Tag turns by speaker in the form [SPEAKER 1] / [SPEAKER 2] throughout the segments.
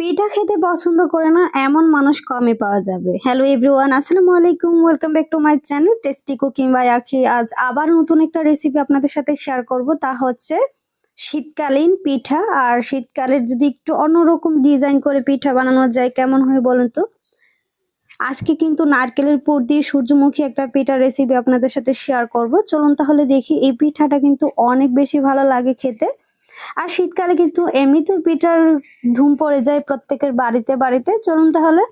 [SPEAKER 1] পিঠা খেতে পছন্দ করে না, এমন মানুষ কমই পাওয়া যাবে। হ্যালো এভরিওয়ান আসসালামু আলাইকুম welcome back to my channel tasty cooking by Akhi আজ আবার নতুন একটা রেসিপি আপনাদের সাথে শেয়ার করব, তা হচ্ছে শীতকালীন পিঠা। আর শীতকালের যদি একটু অন্যরকম ডিজাইন করে পিঠা বানানো যায়, কেমন হয় বলুন তো? আজকে কিন্তু নারকেলের পুর দিয়ে সূর্যমুখী একটা পিঠা রেসিপি আপনাদের সাথে শেয়ার করব। চলুন তাহলে দেখি, এই পিঠাটা কিন্তু অনেক বেশি ভালো লাগে খেতে। আর শীতকালে কিন্তু এমনিতে পিঠার ধুম পড়ে যায় প্রত্যেকের বাড়িতে বাড়িতে। চলুন তাহলে।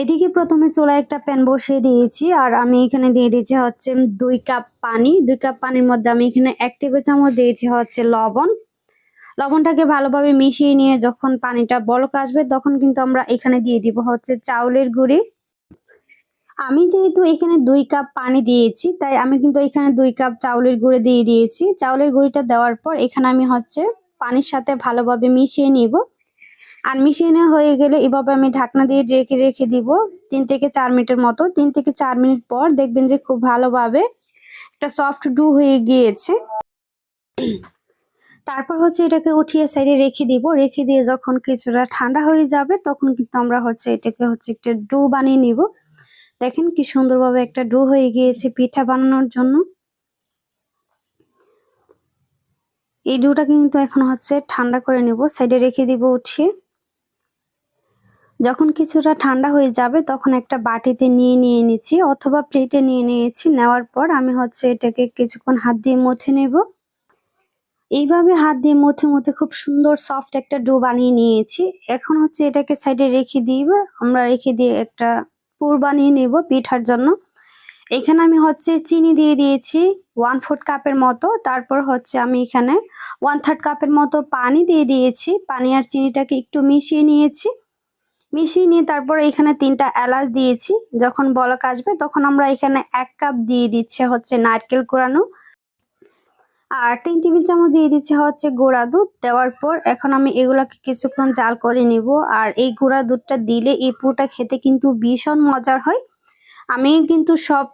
[SPEAKER 1] এদিকে প্রথমে চোলা একটা প্যান বসিয়ে দিয়েছি, আর আমি এখানে দিয়ে দিয়েছি হচ্ছে দুই কাপ পানি। দুই কাপ পানির মধ্যে আমি এখানে এক টেবিল চামচ দিয়েছি হচ্ছে লবণ। লবণটাকে ভালোভাবে মিশিয়ে নিয়ে যখন পানিটা বলক আসবে, তখন কিন্তু আমরা এখানে দিয়ে দিব হচ্ছে চাউলের গুঁড়ি। আমি যেহেতু এখানে দুই কাপ পানি দিয়েছি, তাই আমি কিন্তু এখানে দুই কাপ চাউলের গুঁড়ি দিয়ে দিয়েছি। চাউলের গুঁড়িটা দেওয়ার পর এখানে আমি হচ্ছে পানির সাথে ভালোভাবে মিশিয়ে নিব। আর মিশিয়ে নেওয়া হয়ে গেলে এভাবে আমি ঢাকনা দিয়ে রেখে রেখে দিব তিন থেকে চার মিনিটের মতো। তিন থেকে চার মিনিট পর দেখবেন যে খুব ভালোভাবে একটা সফট ডু হয়ে গিয়েছে। তারপর হচ্ছে এটাকে উঠিয়ে সাইডে রেখে দিব। রেখে দিয়ে যখন কিছুটা ঠান্ডা হয়ে যাবে তখন কিন্তু আমরা হচ্ছে এটাকে হচ্ছে একটা ডু বানিয়ে নিব। দেখেন কি সুন্দরভাবে একটা ডু হয়ে গিয়েছে পিঠা বানানোর জন্য। এই ডুটা কিন্তু এখন হচ্ছে ঠান্ডা করে নিব, সাইডে রেখে দিব উঠিয়ে। যখন কিছুটা ঠান্ডা হয়ে যাবে তখন একটা বাটিতে নিয়ে নিয়ে নিচ্ছি অথবা প্লেটে নিয়ে নিয়েছি। নেওয়ার পর আমি হচ্ছে এটাকে কিছুক্ষণ হাত দিয়ে মথে নেব। এইভাবে হাত দিয়ে মথে মথে খুব সুন্দর সফট একটা ডো বানিয়ে নিয়েছি। এখন হচ্ছে এটাকে সাইডে রেখে দিব আমরা রেখে দিয়ে একটা পুর বানিয়ে নেব পিঠার জন্য। এখানে আমি হচ্ছে চিনি দিয়ে দিয়েছি ওয়ান ফোর্থ কাপের মতো। তারপর হচ্ছে আমি এখানে ওয়ান থার্ড কাপের মতো পানি দিয়ে দিয়েছি। পানি আর চিনিটাকে একটু মিশিয়ে নিয়েছি। মিশিয়ে নিয়ে তারপর এখানে তিনটা এলাচ দিয়েছি। যখন বলক আসবে তখন আমরা এখানে এক কাপ দিয়ে দিচ্ছে হচ্ছে নারকেল কোরানো আর তিন টেবিল চামচ দিয়ে দিচ্ছে হচ্ছে গুঁড়া দুধ। দেওয়ার পর এখন আমি এগুলাকে কিছুক্ষণ জাল করে নিব। আর এই গুঁড়া দুধটা দিলে এই পুরোটা খেতে কিন্তু ভীষণ মজার হয়। আমি কিন্তু সব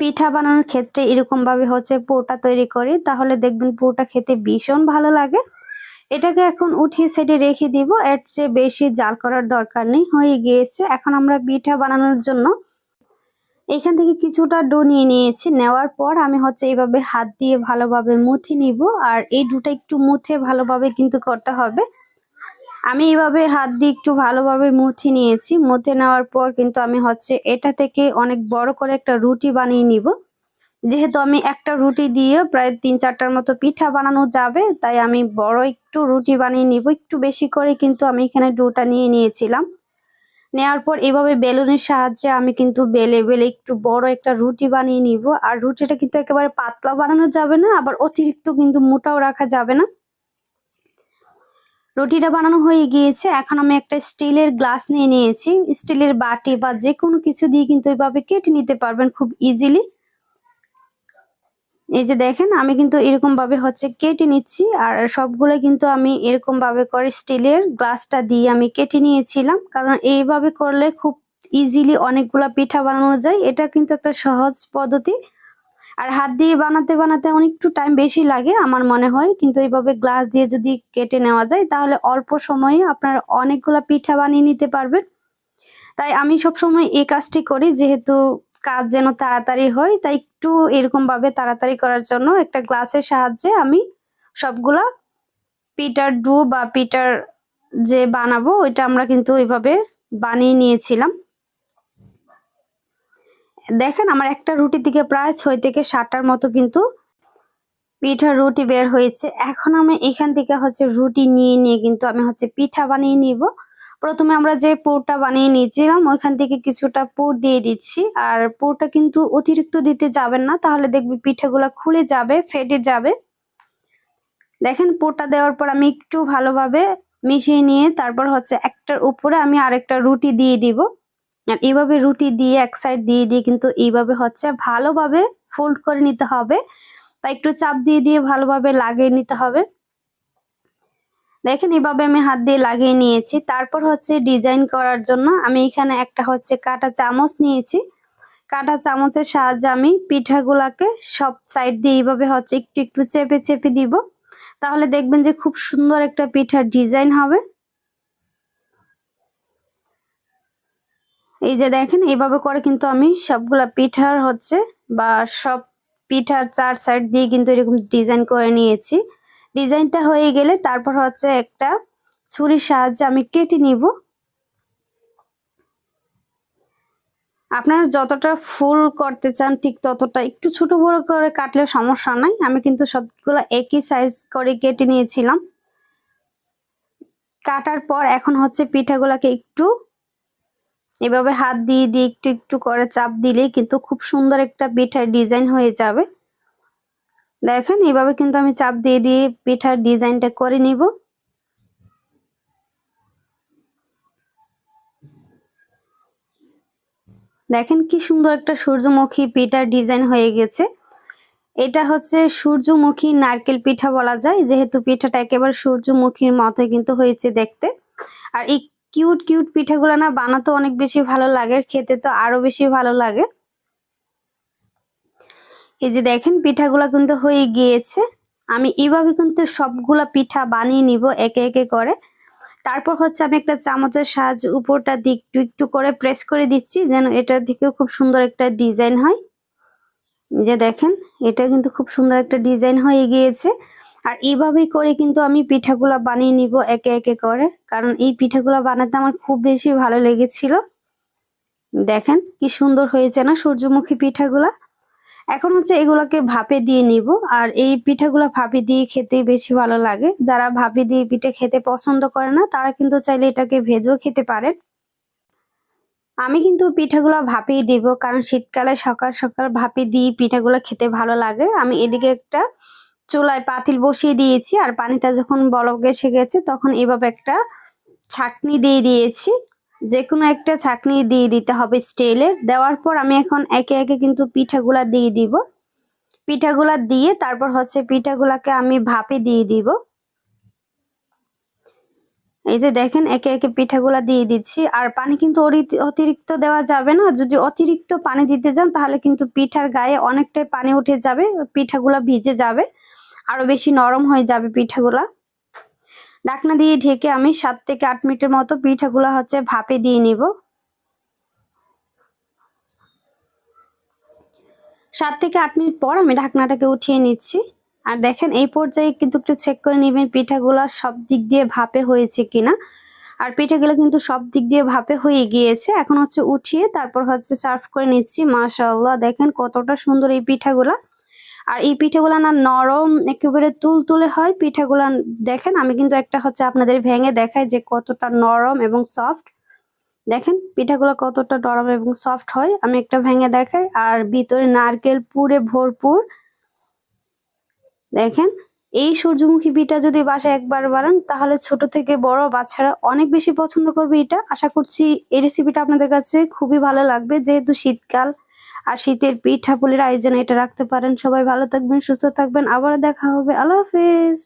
[SPEAKER 1] পিঠা বানানোর ক্ষেত্রে এরকম ভাবে হচ্ছে পুরোটা তৈরি করি। তাহলে দেখবেন পুরোটা খেতে ভীষণ ভালো লাগে। এটাকে এখন উঠিয়ে সাইডে রেখে দিব। এর চেয়ে বেশি জাল করার দরকার নেই। হয়ে গিয়েছে। এখন আমরা পিঠা বানানোর জন্য এখান থেকে কিছুটা ডো নিয়ে নিয়েছি। নেওয়ার পর আমি হচ্ছে এইভাবে হাত দিয়ে ভালোভাবে মুথে নিব। আর এই ডোটা একটু মুথে ভালোভাবে কিন্তু করতে হবে। আমি এইভাবে হাত দিয়ে একটু ভালোভাবে মুথে নিয়েছি। মুথে নেওয়ার পর কিন্তু আমি হচ্ছে এটা থেকে অনেক বড় করে একটা রুটি বানিয়ে নিব। যেহেতু আমি একটা রুটি দিয়ে প্রায় তিন চারটার মতো পিঠা বানানো যাবে, তাই আমি বড় একটু রুটি বানিয়ে নিব। একটু বেশি করে কিন্তু আমি এখানে ডোটা নিয়ে নিয়েছিলাম। নেওয়ার পর এভাবে বেলুনের সাহায্যে আমি কিন্তু বেলে বেলে একটু বড় একটা রুটি বানিয়ে নিব। আর রুটিটা কিন্তু একেবারে পাতলা বানানো যাবে না, আবার অতিরিক্ত কিন্তু মোটাও রাখা যাবে না। রুটিটা বানানো হয়ে গিয়েছে। এখন আমি একটা স্টিলের গ্লাস নিয়ে নিয়েছি। স্টিলের বাটি বা যে কোনো কিছু দিয়ে কিন্তু এভাবে কেটে নিতে পারবেন খুব ইজিলি এই যে দেখেন, আমি কিন্তু এরকম ভাবে হচ্ছে কেটে নিচ্ছি আর সবগুলো কিন্তু আমি এরকম ভাবে করে স্টিলের গ্লাসটা দিয়ে আমি কেটে নিয়েছিলাম। কারণ এইভাবে করলে খুব ইজিলি অনেকগুলা পিঠা বানানো যায়। এটা কিন্তু একটা সহজ পদ্ধতি। আর হাত দিয়ে বানাতে বানাতে অনেকটু টাইম বেশি লাগে আমার মনে হয়। কিন্তু এইভাবে গ্লাস দিয়ে যদি কেটে নেওয়া যায়, তাহলে অল্প সময়ে আপনার অনেকগুলা পিঠা বানিয়ে নিতে পারবেন। তাই আমি সব সময় এই কাজটি করি, যেহেতু কাজ যেন তাড়াতাড়ি হয়, তাই একটু এরকম ভাবে তাড়াতাড়ি করার জন্য একটা গ্লাসের সাহায্যে আমি সবগুলা পিটার ডু বা পিটার যে বানাবো, ওইটা আমরা কিন্তু ওইভাবে বানিয়ে নিয়েছিলাম। দেখেন আমার একটা রুটি থেকে প্রায় ছয় থেকে সাতটার মতো কিন্তু পিঠা রুটি বের হয়েছে। এখন আমি এখান থেকে হচ্ছে রুটি নিয়ে নিয়ে কিন্তু আমি হচ্ছে পিঠা বানিয়ে নিব। প্রথমে আমরা যে পুরটা বানিয়ে নিয়েছিলাম, ওইখান থেকে কিছুটা পুর দিয়ে দিচ্ছি। আর পুরটা কিন্তু অতিরিক্ত দিতে যাবেন না, তাহলে দেখবি পিঠাগুলো খুলে যাবে, ফেটে যাবে। দেখেন, পুরটা দেওয়ার পর আমি একটু ভালোভাবে মিশিয়ে নিয়ে তারপর হচ্ছে একটার উপরে আমি আরেকটা রুটি দিয়ে দিব। আর এইভাবে রুটি দিয়ে এক সাইড দিয়ে দিয়ে কিন্তু এইভাবে হচ্ছে ভালোভাবে ফোল্ড করে নিতে হবে। বা একটু চাপ দিয়ে দিয়ে ভালোভাবে লাগিয়ে নিতে হবে। দেখেন, এভাবে আমি হাত দিয়ে লাগিয়ে নিয়েছি। তারপর হচ্ছে ডিজাইন করার জন্য আমি এখানে একটা হচ্ছে কাটা চামচ নিয়েছি। কাটা চামচের সাহায্যে আমি পিঠাগুলাকে সব সাইড দিয়ে এইভাবে হচ্ছে একটু একটু চেপে চেপে দিব। তাহলে দেখবেন যে খুব সুন্দর একটা পিঠার ডিজাইন হবে। এই যে দেখেন এইভাবে করে কিন্তু আমি সবগুলা পিঠার হচ্ছে বা সব পিঠার চার সাইড দিয়ে কিন্তু এরকম ডিজাইন করে নিয়েছি। ডিজাইনটা হয়ে গেলে তারপর হচ্ছে একটা ছুরির সাহায্যে আমি কেটে নিব। আপনারা যতটা ফুল করতে চান ঠিক ততটা একটু ছোট বড় করে কাটলে সমস্যা নাই। আমি কিন্তু সবগুলো একই সাইজ করে কেটে নিয়েছিলাম। কাটার পর এখন হচ্ছে পিঠাগুলোকে একটু এভাবে হাত দিয়ে দিয়ে একটু একটু করে চাপ দিলেই কিন্তু খুব সুন্দর একটা পিঠার ডিজাইন হয়ে যাবে। দেখেন, এভাবে কিন্তু আমি চাপ দিয়ে দিয়ে পিঠার ডিজাইনটা করে নিব। দেখেন কি সুন্দর একটা সূর্যমুখী পিঠার ডিজাইন হয়ে গেছে। এটা হচ্ছে সূর্যমুখী নারকেল পিঠা বলা যায়, যেহেতু পিঠাটা একেবারে সূর্যমুখীর মতোই কিন্তু হয়েছে দেখতে। আর এই কিউট কিউট পিঠাগুলো না বানাতে অনেক বেশি ভালো লাগে, খেতে তো আরও বেশি ভালো লাগে। এই যে দেখেন, পিঠাগুলো কিন্তু হয়ে গিয়েছে। আমি এইভাবে কিন্তু সবগুলা পিঠা বানিয়ে নিব একে একে করে। তারপর হচ্ছে আমি একটা চামচের সাহায্যে উপরটা দিক একটু একটু করে প্রেস করে দিচ্ছি, যেন এটার দিকেও খুব সুন্দর একটা ডিজাইন হয়। যে দেখেন, এটা কিন্তু খুব সুন্দর একটা ডিজাইন হয়ে গিয়েছে। আর এইভাবেই করে কিন্তু আমি পিঠাগুলা বানিয়ে নিব একে একে করে, কারণ এই পিঠাগুলা বানাতে আমার খুব বেশি ভালো লেগেছিল। দেখেন, কি সুন্দর হয়েছে না সূর্যমুখী পিঠাগুলা। এখন হচ্ছে এগুলোকে ভাপে দিয়ে নিব। আর এই পিঠাগুলো ভাপে দিয়ে খেতে বেশি ভালো লাগে। যারা ভাপে দিয়ে পিঠে খেতে পছন্দ করে না, তারা কিন্তু চাইলে এটাকে ভেজেও খেতে পারেন। আমি কিন্তু পিঠাগুলো ভাপেই দিব, কারণ শীতকালে সকাল সকাল ভাপে দিয়ে পিঠাগুলো খেতে ভালো লাগে। আমি এদিকে একটা চুলায় পাতিল বসিয়ে দিয়েছি, আর পানিটা যখন বলক এসে গেছে, তখন এভাবে একটা ছাকনি দিয়ে দিয়েছি। যে কোনো একটা ছাকনি দিয়ে দিতে হবে স্টিলের দেওয়ার পর আমি এখন একে একে কিন্তু পিঠাগুলা দিয়ে দিব। পিঠাগুলা দিয়ে তারপর হচ্ছে পিঠাগুলাকে আমি ভাপে দিয়ে দিব। এই যে দেখেন, একে একে পিঠাগুলা দিয়ে দিচ্ছি। আর পানি কিন্তু অতিরিক্ত দেওয়া যাবে না। যদি অতিরিক্ত পানি দিতে যান, তাহলে কিন্তু পিঠার গায়ে অনেকটাই পানি উঠে যাবে, পিঠাগুলা ভিজে যাবে। আরও বেশি নরম হয়ে যাবে পিঠাগুলা। ঢাকনা দিয়ে ঢেকে আমি সাত থেকে আট মিনিটের মতো পিঠাগুলো হচ্ছে ভাপে দিয়ে নিব। সাত থেকে আট মিনিট পর আমি ঢাকনাটাকে উঠিয়ে নিচ্ছি। আর দেখেন, এই পর্যায়ে কিন্তু একটু চেক করে নেবেন পিঠাগুলো সব দিক দিয়ে ভাপে হয়েছে কিনা। আর পিঠাগুলো কিন্তু সব দিক দিয়ে ভাপে হয়ে গিয়েছে। এখন হচ্ছে উঠিয়ে তারপর হচ্ছে সার্ভ করে নিচ্ছি, মাশাআল্লাহ। দেখেন কতটা সুন্দর এই পিঠাগুলা। আর এই পিঠাগুলো না নরম, একেবারে তুল তুলে হয়। পিঠাগুলো দেখেন, আমি কিন্তু একটা হচ্ছে আপনাদের ভেঙে দেখাই যে কতটা নরম এবং সফট দেখেন, পিঠাগুলো কতটা নরম এবং সফট হয়, আমি একটা ভেঙে দেখাই। আর ভিতরে নারকেল পুরে ভরপুর। দেখেন, এই সূর্যমুখী পিঠা যদি বাসায় একবার বানান, তাহলে ছোট থেকে বড় বাচ্চারা অনেক বেশি পছন্দ করবে এটা। আশা করছি এই রেসিপিটা আপনাদের কাছে খুবই ভালো লাগবে। যেহেতু শীতকাল আর শীতের পিঠা পুলির আয়োজন এটা রাখতে পারেন। সবাই ভালো থাকবেন, সুস্থ থাকবেন। আবার দেখা হবে। আল্লাহ হাফেজ।